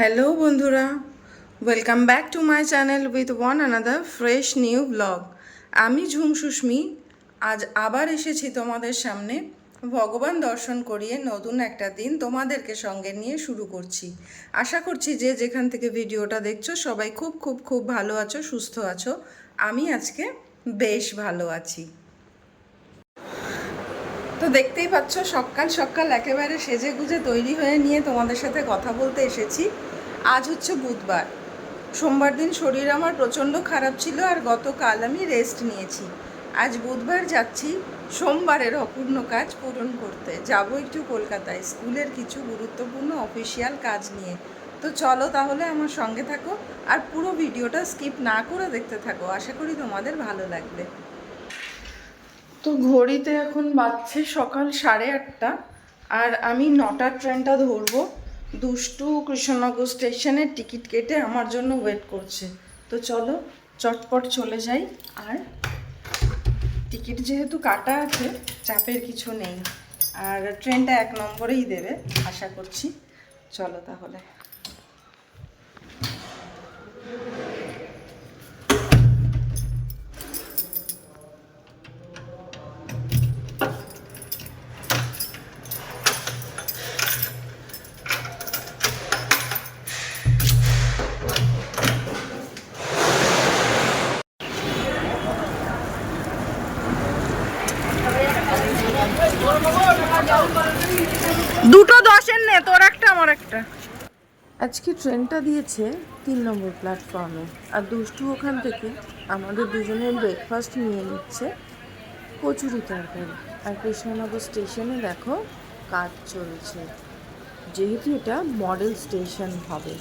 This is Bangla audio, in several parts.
হ্যালো বন্ধুরা। Welcome back to my channel with one another fresh new blog আমি ঝুম সুস্মি। আজ আবার এসেছি তোমাদের সামনে। ভগবান দর্শন করিয়ে নতুন একটা দিন তোমাদেরকে সঙ্গে নিয়ে শুরু করছি। আশা করছি যে যেখান থেকে ভিডিওটা দেখছ, সবাই খুব খুব খুব ভালো আছো, সুস্থ আছো। আমি আজকে বেশ ভালো আছি। তো দেখতেই পাচ্ছ, সকাল সকাল একেবারে সেজে গুজে তৈরি হয়ে নিয়ে তোমাদের সাথে কথা বলতে এসেছি। আজ হচ্ছে বুধবার। সোমবার দিন শরীর আমার প্রচণ্ড খারাপ ছিল আর গতকাল আমি রেস্ট নিয়েছি। আজ বুধবার যাচ্ছি সোমবারের অপূর্ণ কাজ পূরণ করতে। যাব একটু কলকাতায়। স্কুলের কিছু গুরুত্বপূর্ণ অফিসিয়াল কাজ নিয়ে। তো চলো তাহলে আমার সঙ্গে থাকো আর পুরো ভিডিওটা স্কিপ না করে দেখতে থাকো। আশা করি তোমাদের ভালো লাগবে। তো ঘড়িতে এখন বাজছে সকাল সাড়ে আটটা, আর আমি নটার ট্রেনটা ধরবো। দুষ্টু কৃষ্ণনগর স্টেশনের টিকিট কেটে আমার জন্য ওয়েট করছে। তো চলো, চটপট চলে যাই। আর টিকিট যেহেতু কাটা আছে, চাপের কিছু নেই। আর ট্রেনটা এক নম্বরেই দেবে, আশা করছি। চলো তাহলে। আজকে ট্রেনটা দিয়েছে তিন নম্বর প্ল্যাটফর্মে আর দুষ্টু ওখান থেকে আমাদের দুজনের ব্রেকফাস্ট নিয়ে নিচ্ছে কচুরি তরকারি। আর কৃষ্ণনগর স্টেশনে দেখো কাজ চলছে। যেহেতু এটা মডেল স্টেশন হবে।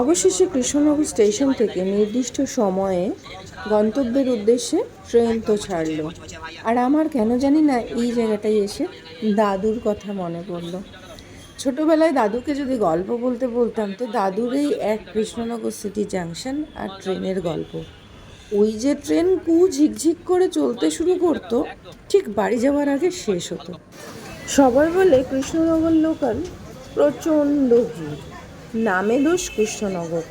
অবশেষে কৃষ্ণনগর স্টেশন থেকে নির্দিষ্ট সময়ে গন্তব্যের উদ্দেশ্যে ট্রেন তো ছাড়লো। আর আমার কেন জানি না এই জায়গাটায় এসে দাদুর কথা মনে পড়ল। ছোটোবেলায় দাদুকে যদি গল্প বলতে বলতাম, তো দাদুর এই এক কৃষ্ণনগর সিটি জাংশন আর ট্রেনের গল্প। ওই যে ট্রেন কু ঝিকঝিক করে চলতে শুরু করতো, ঠিক বাড়ি যাওয়ার আগে শেষ হতো। সবাই বলে কৃষ্ণনগর লোকাল প্রচণ্ড ভিড়। নামে দোষ কৃষ্ণনগর।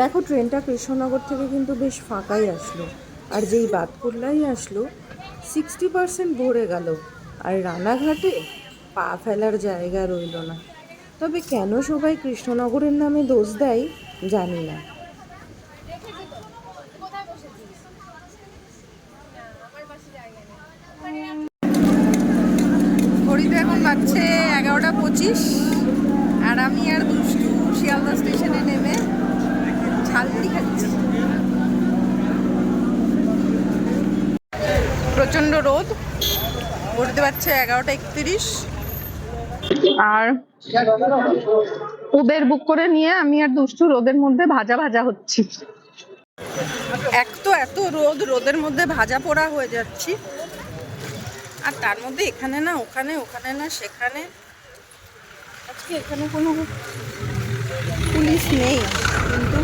দেখো, ট্রেনটা কৃষ্ণনগর থেকে কিন্তু বেশ ফাঁকাই আসলো। আর যেই বাদকুল্লাই আসলো সিক্সটি পার্সেন্ট ভরে গেল। আর রানাঘাটে পা ফেলার জায়গা রইল না। তবে কেন সবাই কৃষ্ণনগরের নামে দোষ দেয়, জানি না। ঘড়িতে এখন বাজছে এগারোটা পঁচিশ, আর আমি আর দুষ্টু শিয়ালদা স্টেশনে নেমে ঝালমুড়ি খাচ্ছি। প্রচণ্ড রোদ। ঘড়িতে পারছে এগারোটা একত্রিশ। আর উবের বুক করে নিয়ে আমি আর দুষ্টু রোদের মধ্যে ভাজা ভাজা হচ্ছি। এক তো এত রোদ রোদের মধ্যে ভাজা পোড়া হয়ে যাচ্ছি। আর তার মধ্যে এখানে না ওখানে ওখানে না সেখানে। আজকে এখানে কোনো পুলিশ নেই। কিন্তু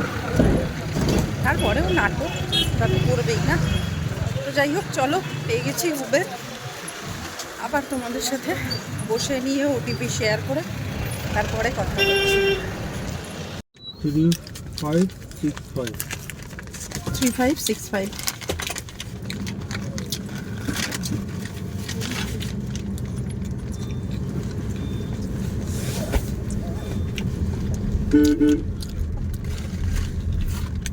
তারপরেও নাটক তো করবেই না। তো যাই হোক চলো পেয়ে গেছি উবের আবার তোমাদের সাথে বসে নিয়ে ওটিপি শেয়ার করে তারপরে কথা বলছি। Three five six five three five six five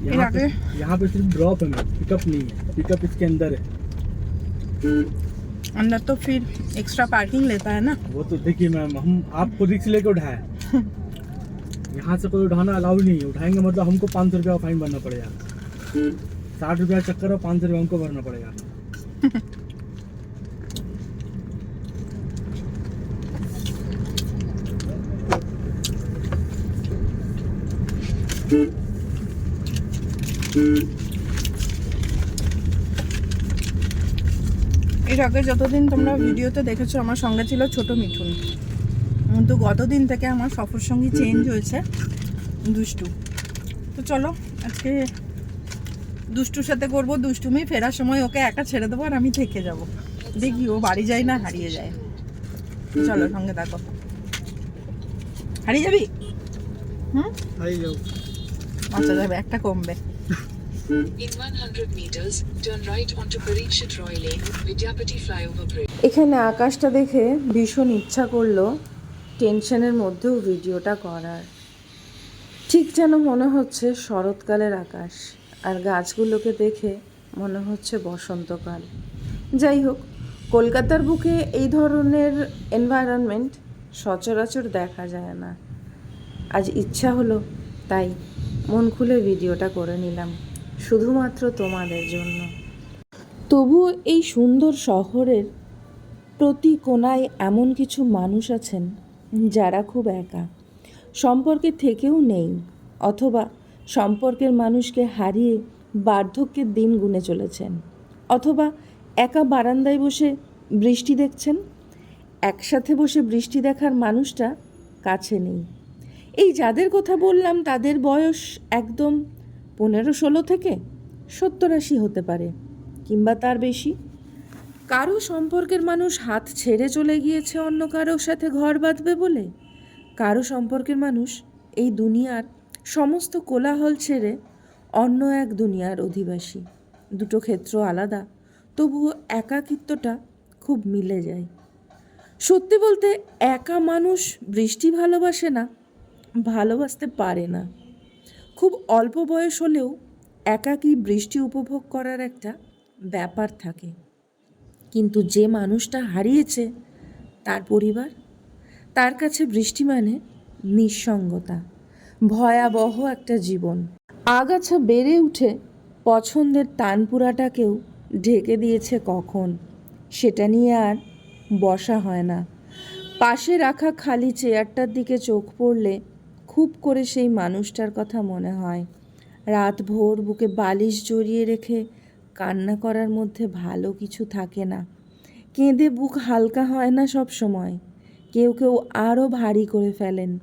यहाँ पे यहाँ पे सिर्फ़ ड्रॉप है पिकअप नहीं है पिकअप इसके अंदर है। अंदर तो फिर एक्स्ट्रा पार्किंग लेता है ना? वो तो देखिए मैम हम आपको रिक्स लेके उठाए यहाँ से कोई उठाना अलाउड नहीं है उठाएँगे मतलब हमको पाँच सौ रुपया फाइन भरना पड़ेगा। साठ रुपया चक्कर और पाँच सौ रुपया हमको भरना पड़ेगा। এর আগে যতদিন তোমরা ভিডিওতে দেখেছ, আমার সঙ্গে ছিল ছোট মিঠুন। কিন্তু গতদিন থেকে আমার সফর সঙ্গী চেঞ্জ হয়েছে দুষ্টু। তো চলো, আজকে দুষ্টুর সাথে করব, দুষ্টুমি, ফেরার সময় ওকে একা ছেড়ে দেবো আর আমি থেকে যাব। দেখি ও বাড়ি যায় না, হারিয়ে যায়। চলো, সঙ্গে থাকো। হারিয়ে যাবি? হুম? আচ্ছা যাবে। একটা কমবে। In 100 meters, turn right onto Parikshit Roy Lane, Vidyapati Flyover Bridge. এখানে আকাশটা দেখে ভীষণ ইচ্ছা করল টেনশনের মধ্যেও ভিডিওটা করার। ঠিক যেন মনে হচ্ছে শরৎকালের আকাশ আর গাছগুলোকে দেখে মনে হচ্ছে বসন্তকাল। যাই হোক কলকাতার বুকে এই ধরনের এনভায়রনমেন্ট সচরাচর দেখা যায় না। আজ ইচ্ছা হলো তাই মন খুলে ভিডিওটা করে নিলাম, শুধুমাত্র তোমাদের জন্য। তবুও এই সুন্দর শহরের প্রতি কোনায় এমন কিছু মানুষ আছেন যারা খুব একা। সম্পর্কে থেকেও নেই, অথবা সম্পর্কের মানুষকে হারিয়ে বার্ধক্যের দিন গুনে চলেছেন, অথবা একা বারান্দায় বসে বৃষ্টি দেখছেন। একসাথে বসে বৃষ্টি দেখার মানুষটা কাছে নেই। এই যাদের কথা বললাম, তাদের বয়স একদম পনেরো ষোলো থেকে সত্তর আশি হতে পারে, কিংবা তার বেশি। কারও সম্পর্কের মানুষ হাত ছেড়ে চলে গিয়েছে অন্য কারোর সাথে ঘর বাঁধবে বলে। কারও সম্পর্কের মানুষ এই দুনিয়ার সমস্ত কোলাহল ছেড়ে অন্য এক দুনিয়ার অধিবাসী। দুটো ক্ষেত্র আলাদা, তবুও একাকিত্বটা খুব মিলে যায়। সত্যি বলতে, একা মানুষ বৃষ্টি ভালোবাসে না ভালোবাসতে পারে না। খুব অল্প বয়স হলেও একাকী বৃষ্টি উপভোগ করার একটা ব্যাপার থাকে। কিন্তু যে মানুষটা হারিয়েছে তার পরিবার, তার কাছে বৃষ্টি মানে নিঃসঙ্গতা, ভয়াবহ একটা জীবন। আগাছা বেড়ে উঠে পছন্দের তানপুরাটাকেও ঢেকে দিয়েছে কখন, সেটা নিয়ে আর বসা হয় না। পাশে রাখা খালি চেয়ারটার দিকে চোখ পড়লে খুব করে সেই মানুষটার কথা মনে হয়। রাত ভোর বুকে বালিশ জড়িয়ে রেখে কান্না করার মধ্যে ভালো কিছু থাকে না। কেঁদে বুক হালকা হয় না সব সময়। কেউ কেউ আরও ভারী করে ফেলেন।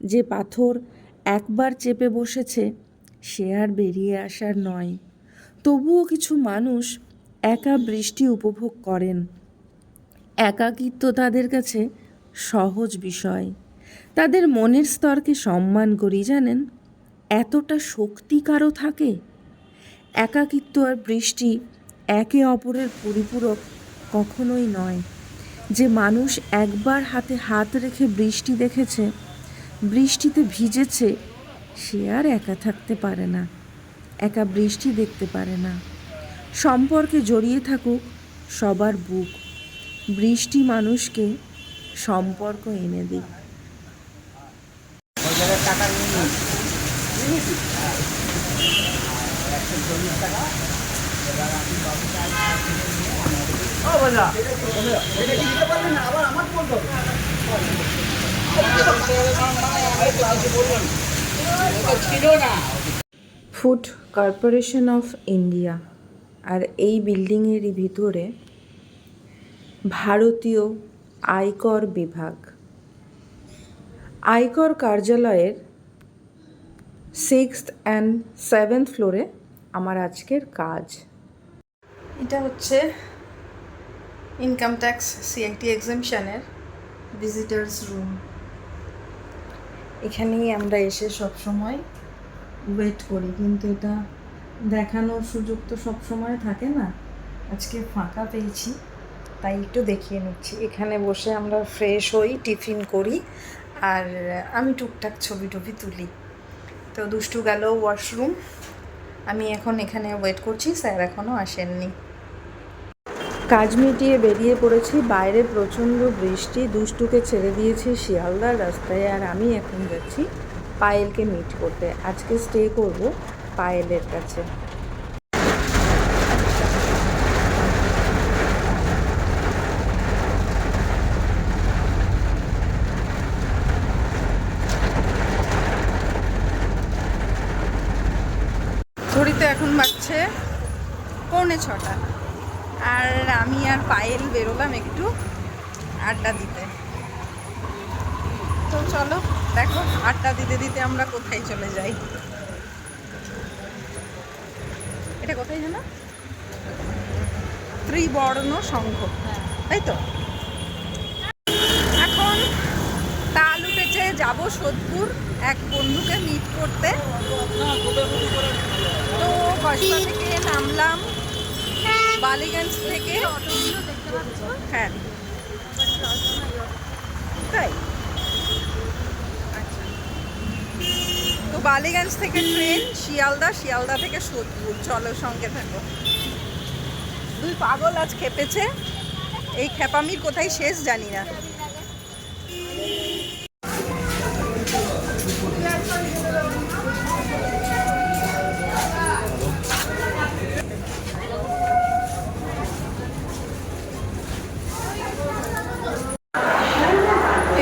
যে পাথর একবার চেপে বসেছে, সে আর বেরিয়ে আসার নয়। তবুও কিছু মানুষ একা বৃষ্টি উপভোগ করেন। একাকিত্ব তাদের কাছে সহজ বিষয়। তাদের মনের স্তরকে সম্মান করি, জানেন? এতটা শক্তি কারও থাকে? একাকিত্ব আর বৃষ্টি একে অপরের পরিপূরক কখনোই নয়। যে মানুষ একবার হাতে হাত রেখে বৃষ্টি দেখেছে, বৃষ্টিতে ভিজেছে, সে আর একা থাকতে পারে না, একা বৃষ্টি দেখতে পারে না। সম্পর্কে জড়িয়ে থাকুক সবার বুক। বৃষ্টি মানুষকে সম্পর্ক এনে দিক। ফুড কর্পোরেশন অফ ইন্ডিয়া আর এই বিল্ডিংয়েরই ভিতরে ভারতীয় আয়কর বিভাগ। আয়কর কার্যালয়ের সিক্সথ অ্যান্ড সেভেন্থ ফ্লোরে আমার আজকের কাজ। এটা হচ্ছে ইনকাম ট্যাক্স সিআইটি এক্সামশনের ভিজিটার্স রুম। এখানেই আমরা এসে সব সময় ওয়েট করি, কিন্তু এটা দেখানোর সুযোগ তো সব সময় থাকে না। আজকে ফাঁকা পেয়েছি, তাই একটু দেখিয়ে নিচ্ছি। এখানে বসে আমরা ফ্রেশ হই, টিফিন করি, আর আমি টুকটাক ছবি টবি তুলি। তো দুষ্টু গেল ওয়াশরুম আমি এখন এখানে ওয়েট করছি, স্যার এখনও আসেননি। কাজ মিটিয়ে বেরিয়ে পড়েছি, বাইরে প্রচণ্ড বৃষ্টি, দুষ্টুকে ছেড়ে দিয়েছি শিয়ালদার রাস্তায়, আর আমি এখন যাচ্ছি পায়েলকে মিট করতে। আজকে স্টে করব পায়েলের কাছে। ঘড়িতে এখন বাজছে পৌনে ছটা। আর আমি আর পায়েল বেরোলাম একটু আড্ডা দিতে। তো চলো, দেখো আড্ডা দিতে দিতে আমরা কোথায় চলে যাই। এটা কোথায় যেন? ত্রিবর্ণ সংঘ। তাই তো? এখন তাল উঠেছে, যাব সোদপুর। এক বন্ধুকে মিট করতে। তো কসবা থেকে নামলাম। বালিগঞ্জ থেকে। হ্যাঁ। তাই। আচ্ছা। তো বালিগঞ্জ থেকে ট্রেন শিয়ালদা শিয়ালদা থেকে সোদপুর। চলো সঙ্গে থাকো। দুই পাগল আজ খেপেছে। এই খেপামির কোথায় শেষ জানি না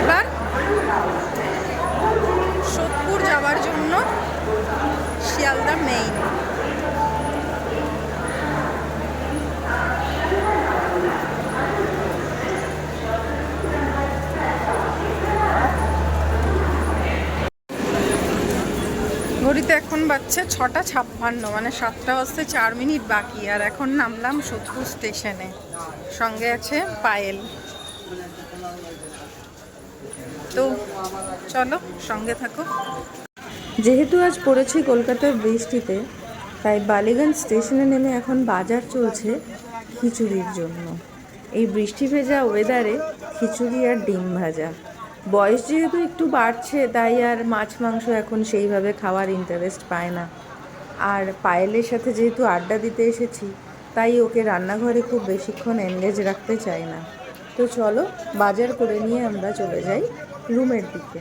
এবার সোদপুর যাওয়ার জন্য শিয়ালদা মেইন ঘড়িতে এখন বাজছে ছটা ছাপ্পান্ন মানে সাতটা বাজতে চার মিনিট বাকি, আর এখন নামলাম সোদপুর স্টেশনে। সঙ্গে আছে পায়েল। তো চলো, সঙ্গে থাকো। যেহেতু আজ পড়েছি কলকাতার বৃষ্টিতে, তাই বালিগঞ্জ স্টেশনে নেমে এখন বাজার চলছে খিচুড়ির জন্য। এই বৃষ্টি ভেজা ওয়েদারে খিচুড়ি আর ডিম ভাজা। বয়স যেহেতু একটু বাড়ছে, তাই আর মাছ, মাংস এখন সেইভাবে খাওয়ার ইন্টারেস্ট পায় না। আর পায়েলের সাথে যেহেতু আড্ডা দিতে এসেছি, তাই ওকে রান্নাঘরে খুব বেশিক্ষণ এনগেজ রাখতে চাই না। তো চলো, বাজার করে নিয়ে আমরা চলে যাই রুমের দিকে।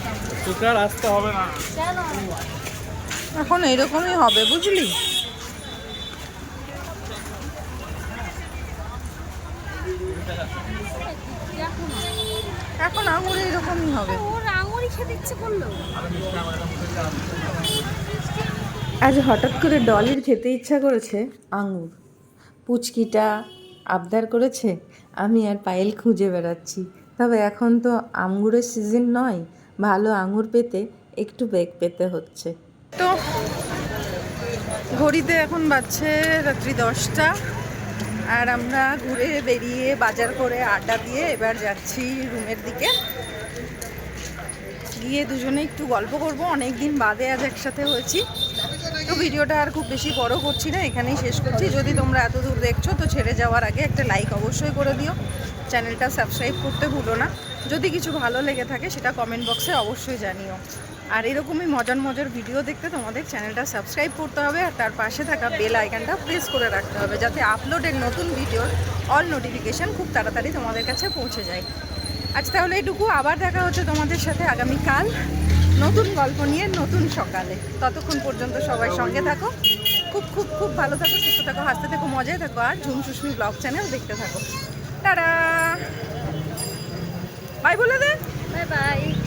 আসতে হবে না। এখন এরকমই হবে বুঝলি? এখন আঙুর এরকমই হবে। আজ হঠাৎ করে ডলির খেতে ইচ্ছা করেছে আঙুর। পুচকিটা আবদার করেছে আমি আর পায়েল খুঁজে বেড়াচ্ছি। তবে এখন তো আঙ্গুরের সিজন নয় ভালো আঙুর পেতে একটু বেগ পেতে হচ্ছে। তো ঘড়িতে এখন বাজছে রাত্রি দশটা আর আমরা ঘুরে বেরিয়ে বাজার করে আড্ডা দিয়ে এবার যাচ্ছি রুমের দিকে। গিয়ে দুজনে একটু গল্প করব অনেক দিন বাদে আজ একসাথে হয়েছি। তো ভিডিওটা আর খুব বেশি বড় করছি না, এখানেই শেষ করছি। যদি তোমরা এত দূর দেখছ তো ছেড়ে যাওয়ার আগে একটা লাইক অবশ্যই করে দিও। চ্যানেলটা সাবস্ক্রাইব করতে ভুলো না। যদি কিছু ভালো লেগে থাকে, সেটা কমেন্ট বক্সে অবশ্যই জানিও। আর এরকমই মজার মজার ভিডিও দেখতে তোমাদের চ্যানেলটা সাবস্ক্রাইব করতে হবে, আর তার পাশে থাকা বেল আইকনটা প্রেস করে রাখতে হবে, যাতে আপলোডের নতুন ভিডিওর অল নোটিফিকেশান খুব তাড়াতাড়ি তোমাদের কাছে পৌঁছে যায়। আজ তাহলে এটুকু, আবার দেখা হচ্ছে তোমাদের সাথে আগামীকাল নতুন গল্প নিয়ে, নতুন সকালে। ততক্ষণ পর্যন্ত সবাই সঙ্গে থাকো, খুব খুব খুব ভালো থাকো, সুস্থ থাকো, হাসতে থাকো, মজায় থাকো, আর ঝুম সুস্মি ব্লগ চ্যানেল দেখতে থাকো। টাটা! বাই বলে দে। Bye bye.